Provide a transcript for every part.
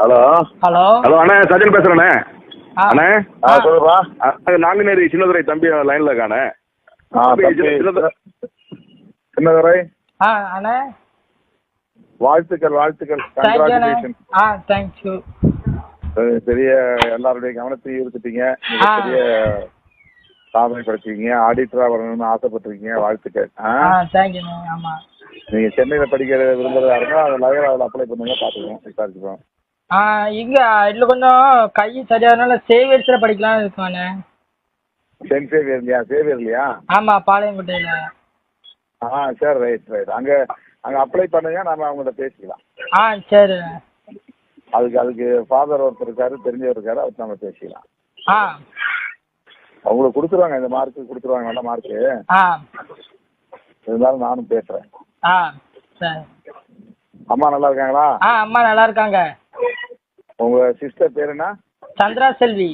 Hello. Hello. Hello அண்ணே சஜன் பேசுகிறேண்ணே ஆ. அண்ணே ஆ. சொல்லுப்பா. நாங்குநேரி சின்னதுரை தம்பி லைனில் இருக்கானே ஆ தம்பி, சின்னதுரை. ஆ அண்ணே. வாழ்த்துக்கள் வாழ்த்துக்கள். தேங்க்யூ கங்க்ராச்சுலேஷன் ஆ தேங்க்யூ பெரிய எல்லாருடைய கவனத்தையும் ஈர்த்துட்டீங்க. பெரிய சாதனை படுத்தீங்க ஆடிட்டரா வரணும்னு ஆசைப்பட்டிருக்கீங்க. வாழ்த்துக்கள். ஆ? ஆ தேங்க்யூண்ணே ஆமாம் நீங்க சென்னையில படிக்கிற விரும்புறதா இருந்தா அதை லயோலாவில் அப்ளை பண்ணுங்க பாத்துக்குவோம் விசாரிச்சுப்போம் ஆ இங்கே இதில் கொஞ்சம் கை சரியாதனால சேவியர்ஸில் படிக்கலாம்னு இருக்கோண்ணே சென்ட் சேவியர் இல்லையா சேவியர் இல்லையா ஆமாம் பாளையங்கோட்டையில். ஆ சரி ரைட் ரைட் அங்க அங்க அப்ளை பண்ணுங்க நாம அவங்கள்ட்ட பேசிக்கலாம். ஆ சரி. அதுக்கு அதுக்கு ஃபாதர் ஒருத்தர் இருக்காரு தெரிஞ்சவர் இருக்காரு அவர்கிட்ட நம்ம பேசிக்கலாம். ஆ. அவங்களுக்கு கொடுத்துருவாங்க இந்த மார்க்கு கொடுத்துருவாங்க நல்ல மார்க்கு ஆ. இருந்தாலும் நானும் பேசுறேன். ஆ சரி. அம்மா நல்லா இருக்காங்களா? ஆ அம்மா நல்லா இருக்காங்க. உங்க சிஸ்டர் பேர் என்ன? சந்திரா செல்வி.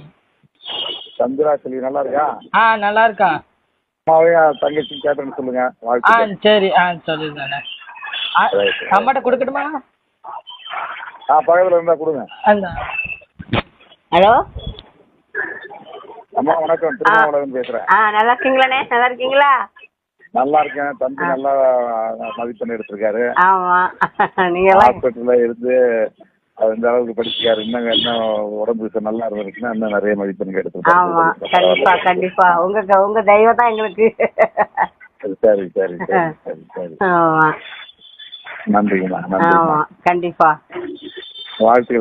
சந்திரா செல்வி நல்லா இருக்கா? ஆ நல்லா இருக்கா? அம்மாவையும் தங்கச்சி கேட்டேன்னு சொல்லுங்க ஆ சரி ஆ Right. அம்மாட்ட கொடுக்கட்டுமா? ஆ பக்கத்துல இருந்தா கொடுங்க. ஹலோ? அம்மா வணக்கம். திருமாவளவன் பேசுறேன். ஆ நல்லா இருக்கீங்களாண்ணே? நல்லா இருக்கீங்களா? நல்லா இருக்கேன். தம்பி நல்லா மதிப்பெண் எடுத்திருக்காரு. நீங்களாம் ஹாஸ்பிட்டல்ல இருந்து இந்த அளவுக்கு படிச்சிருக்காரு. இன்னும் இன்னும் உடம்பு நல்லா இருந்திருக்குன்னா இன்னும் நிறைய மதிப்பெண்கள் ஆமாம் கண்டிப்பா எடுத்திருக்காரு கண்டிப்பா. உங்க உங்க தெய்வம் தான் எங்களுக்கு. சரி சரி சரி சரி சரி ஆமாம் நன்றிங்கம்மா ஆமாம் கண்டிப்பா. வாழ்த்துக்கள்.